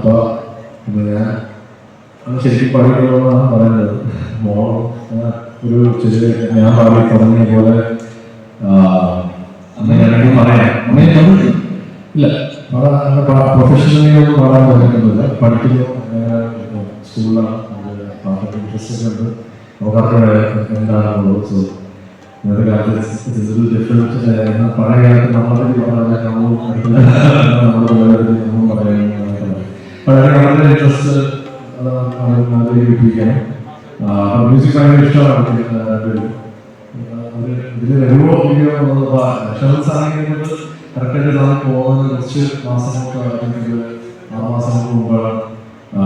അപ്പോൾ ഞാൻ അത് ശരിക്കും പാടിക്കണമെന്നാണ് പറയുന്നത്. മോൾ ഒരു ചെറിയ ഞാൻ പാടി തുടങ്ങിയ പോലെ ഞാനെങ്കിൽ പറയാം ഇല്ല അങ്ങനെ പ്രൊഫഷണലി ഒന്നും പാടാൻ പറ്റുന്നില്ല പഠിക്കുന്നു സ്കൂളിലാണ്. പാട്ടൊക്കെ ഇൻട്രസ്റ്റ് ഉണ്ട്. നമുക്കറിയാം എന്താണെന്നുള്ളത് സോ ഇന്നത്തെ കാലത്ത് പഴയ കാലത്ത് നമ്മളെ ഇൻട്രസ്റ്റ് ആഗ്രഹിപ്പിക്കാൻ മ്യൂസിക് ഭയങ്കര ഇഷ്ടമാണ്. ഇതിൽ വരുമോ ഇല്ലയോ എന്നുള്ളത് ഇൻഷുറൻസ് ആണെങ്കിൽ കറക്റ്റായിട്ട് നാളെ പോകുന്ന കുറച്ച് മാസങ്ങൾക്ക് അല്ലെങ്കിൽ ആ,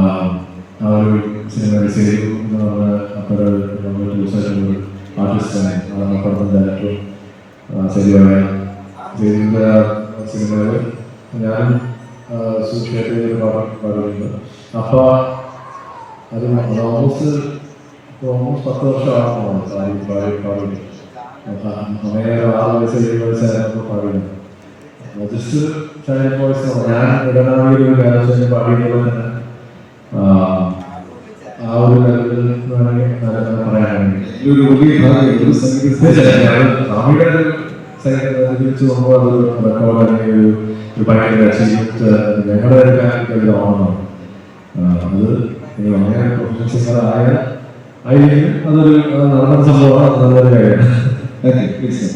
ആ ഒരു സിനിമ ചെയ്തു എന്ന് പറഞ്ഞ ദിവസമായിട്ടുള്ള ആർട്ടിസ്റ്റാണ് അപ്പുറത്തെ ഡയറക്ടറും ശരിയായ ചെയ്തിന്റെ സിനിമയിൽ ഞാനും പാടാൻ പാടുന്നുണ്ട് അപ്പോൾ അത് ഓൾമോസ്റ്റ് ഓൾമോസ്റ്റ് പത്ത് വർഷമാകുമ്പോൾ സാരി പാടി അങ്ങനെ ആറ് വയസ്സ് ഏഴ് വയസ്സായിരുന്നു പാടുന്നത് ജസ്റ്റ് ചൈൽഡ് വോയിസ് ഞാൻ ഇടനാവിൽ ഒരു ഗാനത്തിന് പാടിയത് തന്നെ ഒരു ലെവലിൽ വേണമെങ്കിൽ പറയാനാണെങ്കിൽ ഒരു തിരിച്ചു നോക്കുമ്പോൾ അതൊരു ഒരു ഒരു ഭയങ്കര അച്ചീവ്മെന്റ് അത് അങ്ങനെ പ്രൊഫഷണൽ സിംഗർ ആയ ആയിരിക്കും. അതൊരു അത് നടന്ന സംഭവമാണ്. നല്ലൊരു കാര്യമാണ് ഓക്കെ പ്ലീസ്